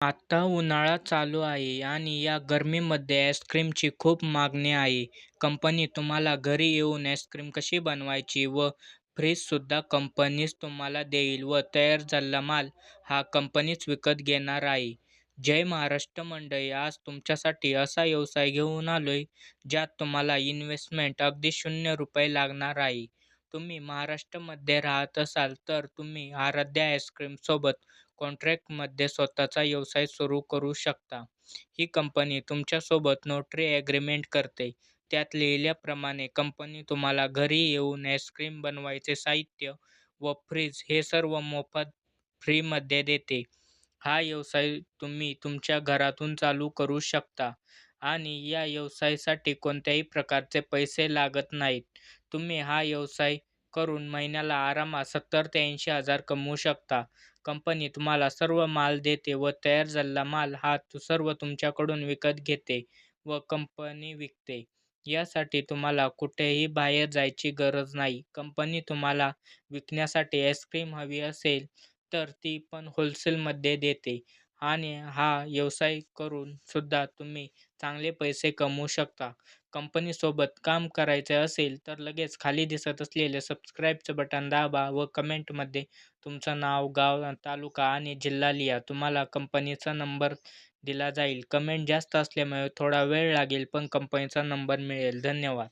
आता उन्हाळा चालू आहे आणि या गरमीमध्ये आईस्क्रीमची खूप मागणी आहे. कंपनी तुम्हाला घरी येऊन आईस्क्रीम कशी बनवायची व फ्रीजसुद्धा कंपनीच तुम्हाला देईल व तयार झालेला माल हा कंपनीच विकत घेणार आहे. जय महाराष्ट्र मंडळी, आज तुमच्यासाठी असा व्यवसाय घेऊन आलो आहे ज्यात तुम्हाला इन्व्हेस्टमेंट अगदी शून्य रुपये लागणार आहे. तुम्ही महाराष्ट्रामध्ये राहत असाल तर तुम्ही आराध्या आईस्क्रीमसोबत कॉन्ट्रॅक्टमध्ये स्वतःचा व्यवसाय सुरू करू शकता. ही कंपनी तुमच्यासोबत नोटरी ॲग्रीमेंट करते. त्यात लिहिल्याप्रमाणे कंपनी तुम्हाला घरी येऊन आईस्क्रीम बनवायचे साहित्य व फ्रीज हे सर्व मोफत फ्रीमध्ये देते. हा व्यवसाय तुम्ही तुमच्या घरातून चालू करू शकता आणि या व्यवसायासाठी कोणत्याही प्रकारचे पैसे लागत नाहीत. तुम्ही हा व्यवसाय करून महिन्याला आरामात सत्तर ते ऐंशी हजार कमवू शकता. कंपनी तुम्हाला सर्व माल देते व तयार झालेला माल हा सर्व तुमच्याकडून विकत घेते व कंपनी विकते. यासाठी तुम्हाला कुठेही बाहेर जायची गरज नाही. कंपनी तुम्हाला विकण्यासाठी आईस्क्रीम हवी असेल तर ती पण होलसेलमध्ये देते आणि हा व्यवसाय करून सुद्धा तुम्ही चांगले पैसे कमवू शकता. कंपनीसोबत काम करायचे असेल तर लगेच खाली दिसत असलेले सबस्क्राईबचं बटण दाबा व कमेंटमध्ये तुमचं नाव, गाव, तालुका आणि जिल्हा लिहा. तुम्हाला कंपनीचा नंबर दिला जाईल. कमेंट जास्त असल्यामुळे थोडा वेळ लागेल पण कंपनीचा नंबर मिळेल. धन्यवाद.